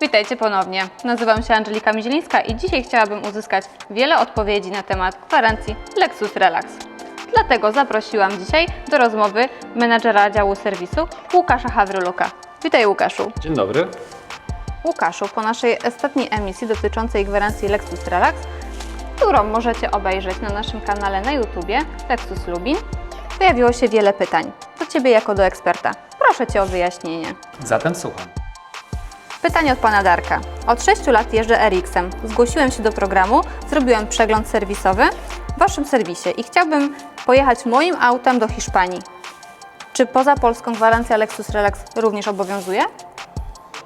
Witajcie ponownie. Nazywam się Angelika Mizielińska i dzisiaj chciałabym uzyskać wiele odpowiedzi na temat gwarancji Lexus Relax. Dlatego zaprosiłam dzisiaj do rozmowy menadżera działu serwisu Łukasza Hawryluka. Witaj Łukaszu. Dzień dobry. Łukaszu, po naszej ostatniej emisji dotyczącej gwarancji Lexus Relax, którą możecie obejrzeć na naszym kanale na YouTubie Lexus Lubin, pojawiło się wiele pytań. Do Ciebie jako do eksperta. Proszę Cię o wyjaśnienie. Zatem słucham. Pytanie od pana Darka. Od 6 lat jeżdżę RX-em. Zgłosiłem się do programu, zrobiłem przegląd serwisowy w Waszym serwisie i chciałbym pojechać moim autem do Hiszpanii. Czy poza Polską gwarancja Lexus Relax również obowiązuje?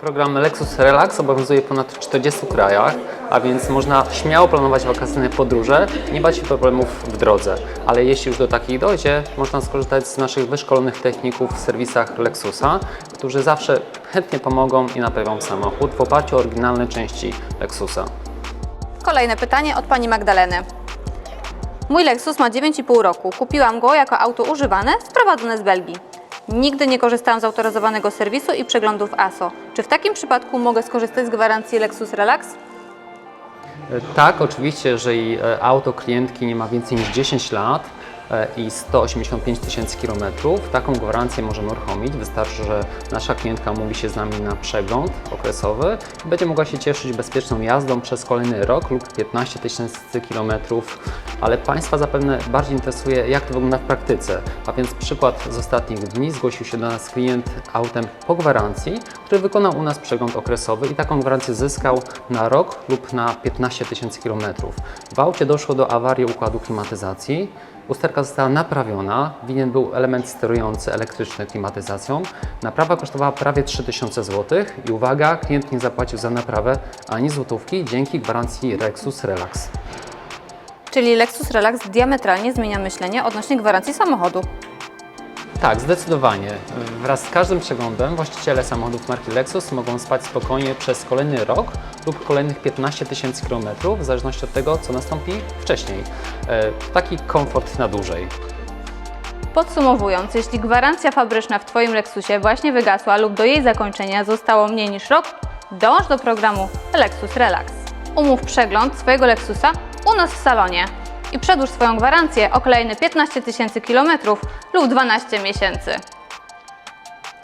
Program Lexus Relax obowiązuje w ponad 40 krajach, a więc można śmiało planować wakacyjne podróże, nie bać się problemów w drodze. Ale jeśli już do takich dojdzie, można skorzystać z naszych wyszkolonych techników w serwisach Lexusa, którzy zawsze chętnie pomogą i naprawią samochód w oparciu o oryginalne części Lexusa. Kolejne pytanie od pani Magdaleny. Mój Lexus ma 9,5 roku. Kupiłam go jako auto używane, sprowadzone z Belgii. Nigdy nie korzystałam z autoryzowanego serwisu i przeglądów ASO. Czy w takim przypadku mogę skorzystać z gwarancji Lexus Relax? E, Tak, oczywiście, jeżeli e, auto klientki nie ma więcej niż 10 lat i 185 tysięcy kilometrów, taką gwarancję możemy uruchomić. Wystarczy, że nasza klientka umówi się z nami na przegląd okresowy i będzie mogła się cieszyć bezpieczną jazdą przez kolejny rok lub 15 tysięcy kilometrów. Ale Państwa zapewne bardziej interesuje, jak to wygląda w praktyce. A więc przykład z ostatnich dni zgłosił się do nas klient autem po gwarancji, który wykonał u nas przegląd okresowy i taką gwarancję zyskał na rok lub na 15 tysięcy kilometrów. W aucie doszło do awarii układu klimatyzacji. Usterka została naprawiona, winien był element sterujący elektryczny klimatyzacją. Naprawa kosztowała prawie 3000 zł i uwaga, klient nie zapłacił za naprawę ani złotówki dzięki gwarancji Rexus Relax. Czyli Lexus Relax diametralnie zmienia myślenie odnośnie gwarancji samochodu. Tak, zdecydowanie. Wraz z każdym przeglądem właściciele samochodów marki Lexus mogą spać spokojnie przez kolejny rok lub kolejnych 15 tysięcy kilometrów, w zależności od tego, co nastąpi wcześniej. E, Taki komfort na dłużej. Podsumowując, jeśli gwarancja fabryczna w Twoim Lexusie właśnie wygasła lub do jej zakończenia zostało mniej niż rok, dąż do programu Lexus Relax. Umów przegląd swojego Lexusa u nas w salonie i przedłuż swoją gwarancję o kolejne 15 tysięcy kilometrów lub 12 miesięcy.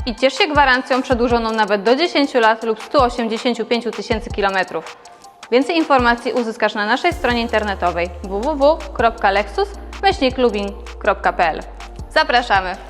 I ciesz się gwarancją przedłużoną nawet do 10 lat lub 185 tysięcy kilometrów. Więcej informacji uzyskasz na naszej stronie internetowej www.lexus-lubin.pl. Zapraszamy!